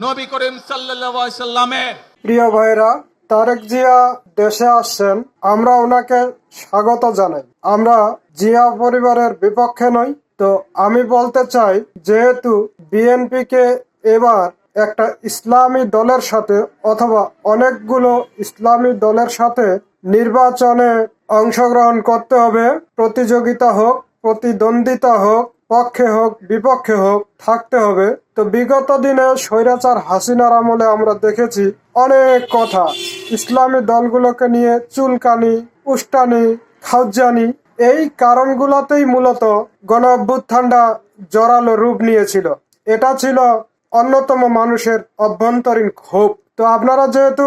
নবী করিম সাল্লামের প্রিয় ভাইরা, তারেক জিয়া দেশে আসছেন, আমরা ওনাকে স্বাগত জানাই। আমরা জিয়া পরিবারের বিপক্ষে নই, তো আমি বলতে চাই, যেহেতু বিএনপি কে এবার একটা ইসলামী দলের সাথে অথবা অনেকগুলো ইসলামী দলের সাথে নির্বাচনে অংশগ্রহণ করতে হবে, প্রতিযোগিতা হোক, প্রতিদ্বন্দ্বিতা হোক পক্ষে হোক, বিপক্ষে হোক, থাকতে হবে। তো বিগত দিনে স্বৈরাচার হাসিনার আমলে আমরা দেখেছি অনেক কথা। ইসলামী দলগুলোকে নিয়ে চুলকানি উস্টানি খাউজানি, এই কারণগুলোতেই মূলত গণ অভ্যুত্থানটা জোরালো রূপ নিয়েছিল। এটা ছিল অন্যতম মানুষের অভ্যন্তরীণ ক্ষোভ। তো আপনারা যেহেতু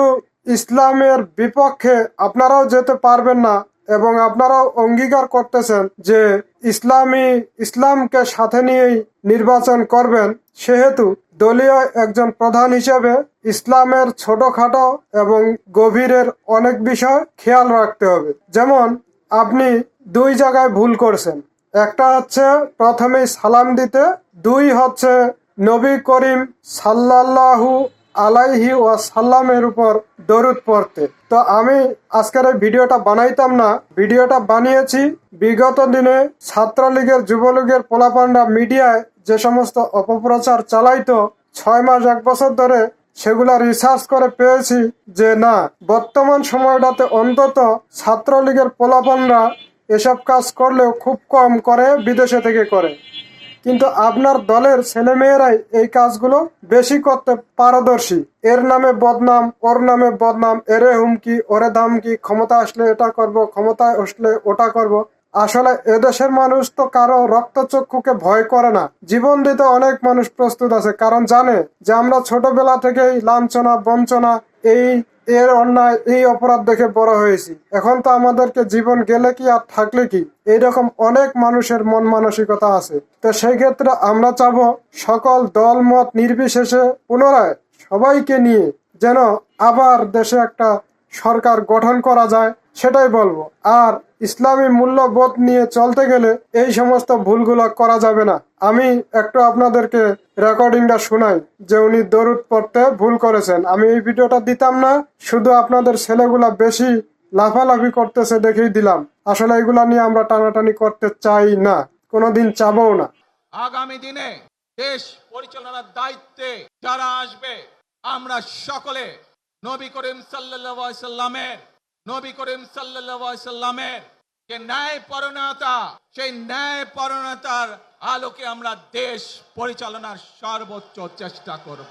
ইসলামের বিপক্ষে, আপনারাও যেতে পারবেন না এবং আপনারাও অঙ্গীকার করতেছেন যে ইসলামী ইসলামকে সাথে নিয়েই নির্বাচন করবেন, সেহেতু দলীয় একজন প্রধান হিসেবে ইসলামের ছোটখাটো এবং গভীরের অনেক বিষয় খেয়াল রাখতে হবে। যেমন, আপনি দুই জায়গায় ভুল করছেন। একটা হচ্ছে প্রথমেই সালাম দিতে, দুই হচ্ছে নবী করিম সাল্লাল্লাহু আলাইহি ওয়া সাল্লামের উপর দরুদ পড়তে। তো আমি আজকের এই ভিডিওটা বানাইতাম না। ভিডিওটা বানিয়েছি বিগত দিনে ছাত্রলীগের, যুবলীগের, পোলাপান্ডা মিডিয়ায় যে সমস্ত অপপ্রচার চালাইতো, ছয় মাস, এক বছর ধরে সেগুলা রিসার্চ করে পেয়েছি যে না, বর্তমান সময়টাতে অন্তত ছাত্রলীগের পোলাপানরা এসব কাজ করলেও খুব কম করে বিদেশে থেকে করে। কিন্তু আপনার দলের ছেলেমেয়েরাই এই কাজগুলো বেশি করতে পারদর্শী। এর নামে বদনাম, ওর নামে বদনাম, এরে হুমকি, ওরে ধামকি, ক্ষমতা আসলে এটা করব ক্ষমতায় আসলে ওটা করব। আসলে এদেশের মানুষ তো কারও রক্তচক্ষুকে ভয় করে না। জীবন দিতে অনেক মানুষ প্রস্তুত আছে, কারণ জানে যে আমরা ছোটবেলা থেকেই লাঞ্ছনা, বঞ্চনা, এই এর অন্যায়, এই অপরাধ দেখে বড় হয়েছি। এখন তো আমাদেরকে জীবন গেলে কি আর থাকলে কি? এইরকম অনেক মানুষের মন মানসিকতা আছে। তো সেই ক্ষেত্রে আমরা চাব সকল দল, মত নির্বিশেষে পুনরায় সবাইকে নিয়ে যেন আবার দেশে একটা সরকার গঠন করা যায়, সেটাই বলব। আর ইসলামী মূল্যবোধ নিয়ে চলতে গেলে এই সমস্ত ভুলগুলো করা যাবে না। আমি একটু আপনাদেরকে রেকর্ডিংটা শোনাই যে উনি দরুদ পড়তে ভুল করেছেন। আমি এই ভিডিওটা দিতাম না, শুধু আপনাদের ছেলেগুলা বেশি লাফালাফি করতেছে দেখেই দিলাম। আসলে এগুলা নিয়ে আমরা টানাটানি করতে চাই না, কোনোদিন চাবও না। আগামী দিনে দেশ পরিচালনার দায়িত্বে যারা আসবে, আমরা সকলে নবী করিম সাল্লামের নবী করিম সাল্লামের যে ন্যায় পরণতা সেই ন্যায় পরণতার আলোকে আমরা দেশ পরিচালনার সর্বোচ্চ চেষ্টা করব।